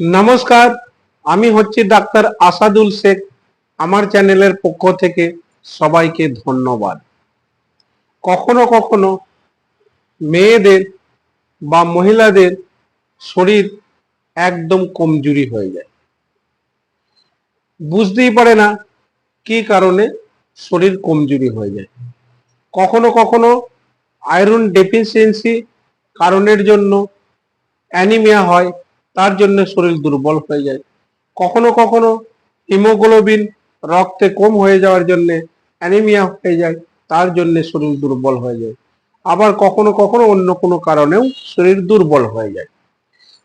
নমস্কার, আমি হচ্ছি ডাক্তার আসাদুল শেখ। আমার চ্যানেলের পক্ষ থেকে সবাইকে ধন্যবাদ। কখনো কখনো মেয়েদের বা মহিলাদের শরীর একদম কমজোরি হয়ে যায়। বুঝতেই পারে না কি কারণে শরীর কমজোরি হয়ে যায়। কখনো কখনো আয়রন ডেফিসিয়েন্সি কারণের জন্য অ্যানিমিয়া হয়। তার জন্য শরীর দুর্বল হয়ে যায়। কখনো কখনো হিমোগ্লোবিন রক্তে কম হয়ে যাওয়ার জন্য অ্যানিমিয়া হয়ে যায়, তার জন্য শরীর দুর্বল হয়ে যায়। আবার কখনো কখনো অন্য কোনো কারণেও শরীর দুর্বল হয়ে যায়।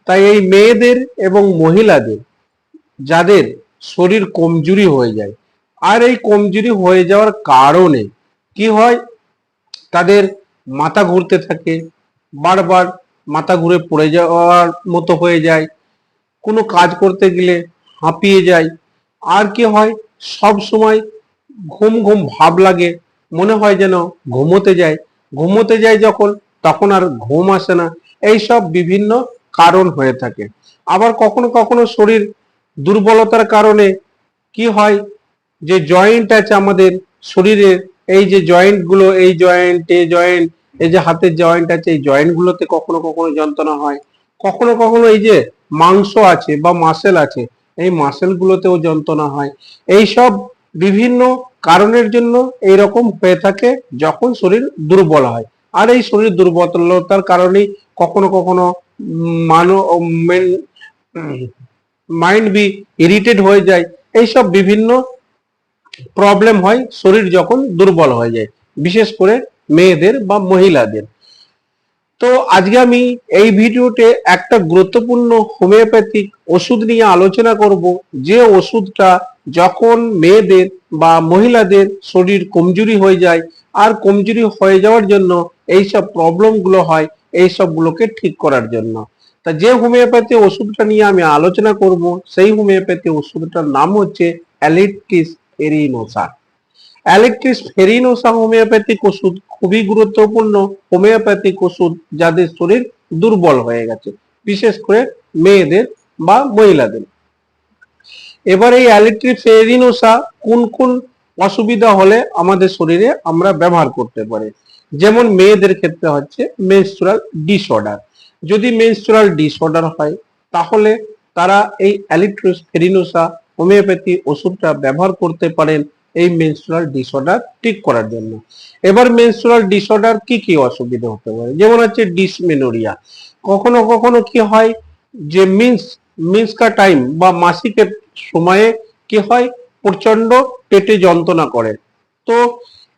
তাই এই মেয়েদের এবং মহিলাদের, যাদের শরীর কমজোরি হয়ে যায়, আর এই কমজোরি হয়ে যাওয়ার কারণে কি হয়? তাদের মাথা ঘুরতে থাকে, বারবার মাথা ঘুরে পড়ে যাওয়ার মতো হয়ে যায়। কোনো কাজ করতে গেলে হাঁপিয়ে যায়। আর কি হয়, সব সময় ঘুম ঘুম ভাব লাগে। মনে হয় যেন ঘুমোতে যায় ঘুমোতে যায় যখন, তখন আর ঘুম আসে না। এই সব বিভিন্ন কারণ হয়ে থাকে। আবার কখনো কখনো শরীর দুর্বলতার কারণে কি হয়, যে জয়েন্ট আছে আমাদের, শরীরের, এই যে জয়েন্টগুলো, এই জয়েন্ট এই জয়েন্ট এই যে হাতের জয়েন্ট আছে, এই জয়েন্টগুলোতে কখনো কখনো যন্ত্রণা হয়। কখনো কখনো এই যে মাংস আছে বা মাসেল আছে, এই মাসেলগুলোতেও যন্ত্রণা হয়। এই সব বিভিন্ন কারণের জন্য এই রকম হয়ে থাকে যখন শরীর দুর্বল হয়। আর এই শরীর দুর্বলতার কারণেই কখনো কখনো মানো মাইন্ড বি ইরিটেড হয়ে যায়। এইসব বিভিন্ন প্রবলেম হয় শরীর যখন দুর্বল হয়ে যায়। বিশেষ করে মেয়েদের বা মহিলাদের। তো আজকে আমি এই ভিডিওতে একটা গুরুত্বপূর্ণ হোমিওপ্যাথিক ওষুধ নিয়ে আলোচনা করব। যে ওষুধটা যখন মেয়েদের বা মহিলাদের শরীর কমজোরি হয়ে যায় আর কমজোরি হয়ে যাওয়ার জন্য এইসব প্রবলেমগুলো হয় এই সবগুলোকে ঠিক করার জন্য। তা যে হোমিওপ্যাথি ওষুধটা নিয়ে আমি আলোচনা করব, সেই হোমিওপ্যাথি ওষুধটার নাম হচ্ছে অ্যালিটিস এরিনোসা। অ্যালেক্ট্রিস ফেরিনোসা হোমিওপ্যাথিক ওষুধ খুবই গুরুত্বপূর্ণ। হোমিওপ্যাথিক ওষুধ যাদের শরীর দুর্বল হয়ে গেছে, বিশেষ করে মেয়েদের বা মহিলাদের। এবার এই অ্যালেক্ট্রিক ফেরিনোসা কোন কোন অসুবিধা হলে আমাদের শরীরে আমরা ব্যবহার করতে পারি? যেমন মেয়েদের ক্ষেত্রে হচ্ছে মেনস্ট্রুয়াল ডিসঅর্ডার যদি মেনস্ট্রুয়াল ডিসঅর্ডার হয়, তাহলে তারা এই অ্যালিট্রিস ফেরিনোসা হোমিওপ্যাথি ওষুধটা ব্যবহার করতে পারেন। এই মেনস্ট্রুয়াল ডিসঅর্ডার ঠিক করার জন্য। এবার মেনস্ট্রুয়াল ডিসঅর্ডার কি কি অসুবিধা হতে পারে? যেমন হচ্ছে ডিসমেনোরিয়া কখনো কখনো কি হয় যে মিন্স মিন্সকা টাইম বা মাসিকের সময়ে কি হয়? প্রচণ্ড পেটে যন্ত্রণা করে। তো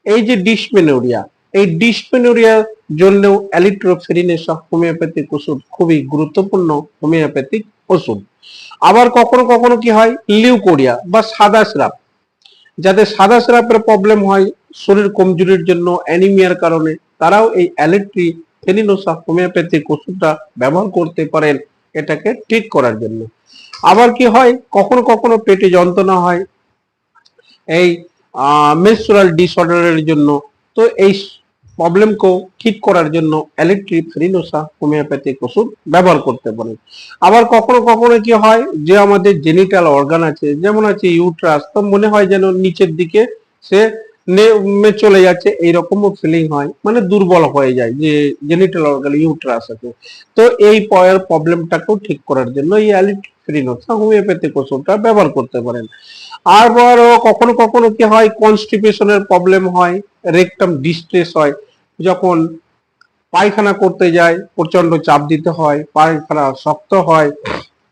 এই যে ডিসমেনোরিয়া এই ডিসমেনোরিয়ার জন্যও অ্যালিট্রোফেরিনেসা হোমিওপ্যাথিক ওষুধ খুবই গুরুত্বপূর্ণ হোমিওপ্যাথিক ওষুধ। আবার কখনো কখনো কি হয়? লিউকোরিয়া বা সাদা স্রাব। যাদের সাদা সেরাপের প্রবলেম হয়, শরীর কমজোরির জন্য অ্যানিমিয়ার কারণে, তারাও এই অ্যালেট্রি ফেলিনোসা হোমিওপ্যাথিক ওষুধটা ব্যবহার করতে পারেন এটাকে ঠিক করার জন্য। আবার কি হয়, কখনো কখনো পেটে যন্ত্রণা হয়, এই মেনস্ট্রুয়াল ডিসঅর্ডারের জন্য। তো এই প্রবলেমকেও ঠিক করার জন্য ইলেকট্রিক ফেরিনোসা হোমিওপ্যাথিক ওষুধ ব্যবহার করতে পারেন। আবার কখনো কখনো কি হয়, যে আমাদের জেনিটাল অর্গান আছে, যেমন আছে ইউট্রাস তো মনে হয় যেন নিচের দিকে সে নেমে চলে যাচ্ছে, এইরকমও ফিলিং হয় মানে দুর্বল হয়ে যায় যে জেনিটাল অর্গান ইউট্রাস আছে। তো এই পয়ের প্রবলেমটাকেও ঠিক করার জন্য এই ফেরিনোসা হোমিওপ্যাথিক ওষুধটা ব্যবহার করতে পারেন। আবারও কখনো কখনো কি হয় কনস্টিপেশনের প্রবলেম হয় রেকটাম ডিস্ট্রেস হয় যখন পায়খানা করতে যায় প্রচণ্ড চাপ দিতে হয়, পায়খানা শক্ত হয়,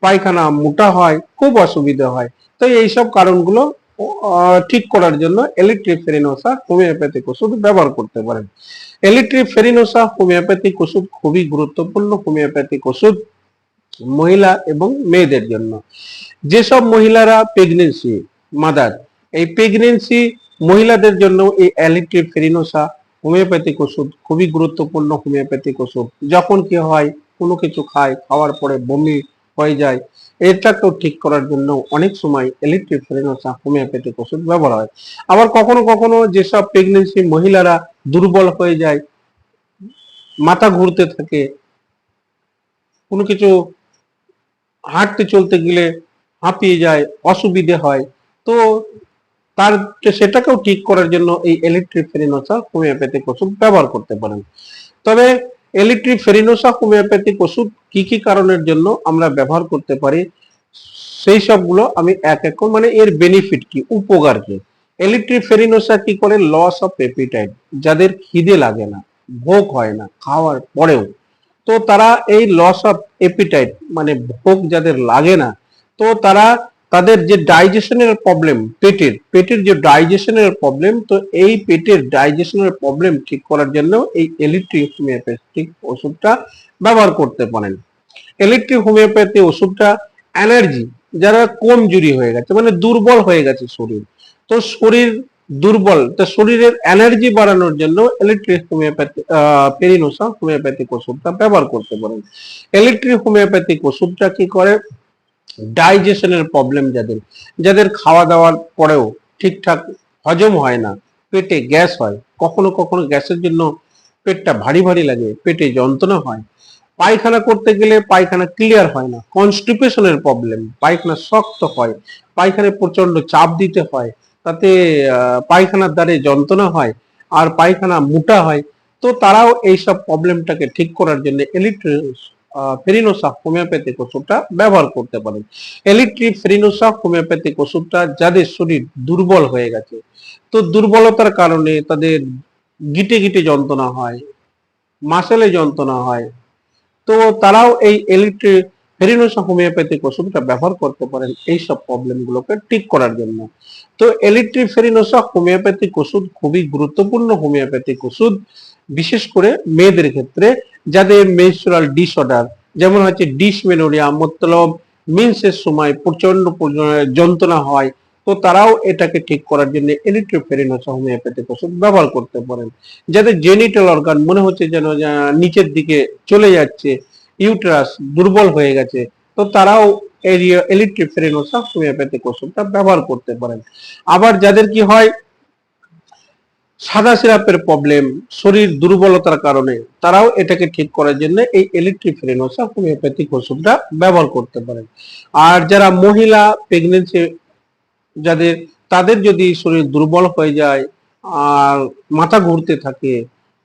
পায়খানা মোটা হয়, খুব অসুবিধা হয়। তো এইসব কারণগুলো ঠিক করার জন্য ইলেকট্রিক ফেরিনোসা হোমিওপ্যাথিক ওষুধ ব্যবহার করতে পারেন। ইলেকট্রিক ফেরিনোসা হোমিওপ্যাথিক ওষুধ খুবই গুরুত্বপূর্ণ হোমিওপ্যাথিক ওষুধ মহিলা এবং মেয়েদের জন্য। যেসব মহিলারা প্রেগনেন্সি, মাদার, এই প্রেগনেন্সি মহিলাদের জন্য এই অ্যালিট্রিপ ফেরিনোসা হোমিওপ্যাথিক ওষুধ, খুবই গুরুত্বপূর্ণ হোমিওপ্যাথিক ওষুধ। যখন কি হয়, কোনো কিছু খায়, খাওয়ার পরে বমি হয়ে যায় এটাকেও ঠিক করার জন্য অনেক সময় ইলেকট্রিক ফেরিনোসা হোমিওপ্যাথিক ওষুধ ব্যবহার হয়। আবার কখনো কখনো যেসব প্রেগনেন্সি মহিলারা দুর্বল হয়ে যায়, মাথা ঘুরতে থাকে, কোনো কিছু হাঁটতে চলতে গেলে হাঁপিয়ে যায়, অসুবিধে হয়, তো তার সেটাকেও ঠিক করার জন্য এই ইলেকট্রিক ফেরিনোসা হোমিওপ্যাথিক ওষুধ ব্যবহার করতে পারেন। তবে ইলেকট্রিক ফেরিনোসা হোমিওপ্যাথিক ওষুধ কি কি কারণের জন্য আমরা ব্যবহার করতে পারি, সেই সবগুলো আমি এক এক মানে এর বেনিফিট কি, উপকার কি? ইলেকট্রিক ফেরিনোসা কি করে লস অফ এপিটাইট যাদের খিদে লাগে না, ভোগ হয় না, খাওয়ার পরেও, তো তারা এই লস অফ এপিটাইট মানে ভোগ যাদের লাগে না, তো তারা তাদের যে ডাইজেশনের প্রবলেম পেটের পেটের যে ডাইজেশনের প্রবলেম তো এই পেটের ডাইজেশনের প্রবলেম ঠিক করার জন্য এই ইলেকট্রিক হোমিওপ্যাথিক ওষুধটা ব্যবহার করতে পারেন। ইলেকট্রিক হোমিওপ্যাথি ওষুধটা এনার্জি যারা কমজুরি হয়ে গেছে মানে দুর্বল হয়ে গেছে শরীর। তো শরীর দুর্বল, তো শরীরের এনার্জি বাড়ানোর জন্য ইলেকট্রিক হোমিওপ্যাথি পেরিনোসা হোমিওপ্যাথিক ওষুধটা ব্যবহার করতে পারেন। ইলেকট্রিক হোমিওপ্যাথিক ওষুধটা কি করে? ডাইজেশনের প্রবলেম যাদের যাদের খাওয়া দাওয়ার পরেও ঠিকঠাক হজম হয় না, পেটে গ্যাস হয়, কখনো কখনো গ্যাসের জন্য পেটটা ভারী ভারী লাগে, পেটে যন্ত্রণা হয়। পায়খানা করতে গেলে পায়খানা ক্লিয়ার হয় না কনস্টিপেশনের প্রবলেম পায়খানা শক্ত হয়, পায়খানায় প্রচণ্ড চাপ দিতে হয়, তাতে পায়খানার দ্বারে যন্ত্রণা হয় আর পায়খানা মোটা হয়। তো তারাও এইসব প্রবলেমটাকে ঠিক করার জন্য ইলেকট্রিক ফেরিনোসা হোমিওপ্যাথিক ওষুধটা ব্যবহার করতে পারেন। ইলেকট্রিক ফেরিনোসা হোমিওপ্যাথিক ওষুধটা যাদের শরীর দুর্বল হয়ে গেছে, তো দুর্বলতার কারণে তাদের গিটে গিটে যন্ত্রণা হয়, মাসেলে যন্ত্রণা হয়, তো তারাও এই ইলেকট্রিক ফেরিনোসা হোমিওপ্যাথিক ওষুধটা ব্যবহার করতে পারেন এই সব প্রবলেম গুলোকে ঠিক করার জন্য। তো ইলেকট্রিক ফেরিনোসা হোমিওপ্যাথিক ওষুধ খুবই গুরুত্বপূর্ণ হোমিওপ্যাথিক ওষুধ, বিশেষ করে মেয়েদের ক্ষেত্রে যাদের মেনস্ট্রুয়াল ডিসঅর্ডার যেমন হচ্ছে ডিসমেনোরিয়া মতলব মিন্সের সময় প্রচণ্ড যন্ত্রণা হয়, তো তারাও এটাকে ঠিক করার জন্য ইলেকট্রিক ফেরিনোসা হোমিওপ্যাথিক ওষুধ ব্যবহার করতে পারেন। যাদের জেনিটাল অর্গান মনে হচ্ছে যেন নিচের দিকে চলে যাচ্ছে ইউটেরাস দুর্বল হয়ে গেছে, তো তারাও ইলেকট্রিক ফেরিনোসা হোমিওপ্যাথিক ওষুধটা ব্যবহার করতে পারেন। আবার যাদের কি হয় সাদা সিরাপের প্রবলেম শরীর দুর্বলতার কারণে তারাও এটাকে ঠিক করার জন্য এই ইলেকট্রিক ফেরিনোসা হোমিওপ্যাথিক ওষুধটা ব্যবহার করতে পারেন। আর যারা মহিলা প্রেগনেন্সি যাদের, তাদের যদি শরীর দুর্বল হয়ে যায়, আর মাথা ঘুরতে থাকে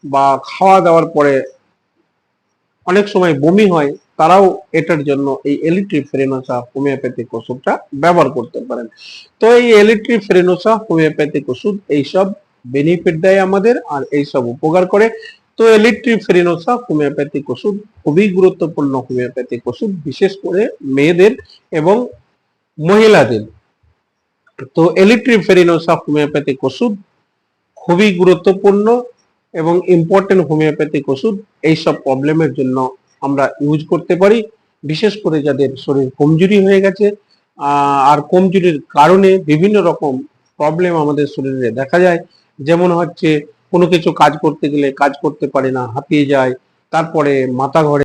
বা খাওয়া দাওয়ার পরে অনেক সময় বমি হয়, তারাও এটার জন্য এই ইলেকট্রিক ফেরিনোসা হোমিওপ্যাথিক ওষুধটা ব্যবহার করতে পারেন। তো এই ইলেকট্রিক ফেরিনোসা হোমিওপ্যাথিক ওষুধ এইসব বেনিফিট দেয় আমাদের আর এইসব উপকার করে। তো ইলেকট্রিক ফেরিনোসা হোমিওপ্যাথিক ওষুধ খুবই গুরুত্বপূর্ণ হোমিওপ্যাথিক ওষুধ, বিশেষ করে মেয়েদের এবং মহিলাদের। তো ইলেকট্রিক ফেরিনোসা হোমিওপ্যাথিক ওষুধ খুবই গুরুত্বপূর্ণ এবং ইম্পর্টেন্ট হোমিওপ্যাথিক ওষুধ। এইসব প্রবলেমের জন্য আমরা ইউজ করতে পারি, বিশেষ করে যাদের শরীর কমজোরি হয়ে গেছে আর কমজোরির কারণে বিভিন্ন রকম প্রবলেম আমাদের শরীরে দেখা যায়। যেমন হচ্ছে কোনো কিছু কাজ করতে গেলে কাজ করতে পারে না, হাঁপিয়ে যায়, তারপরে মাথা ঘরে।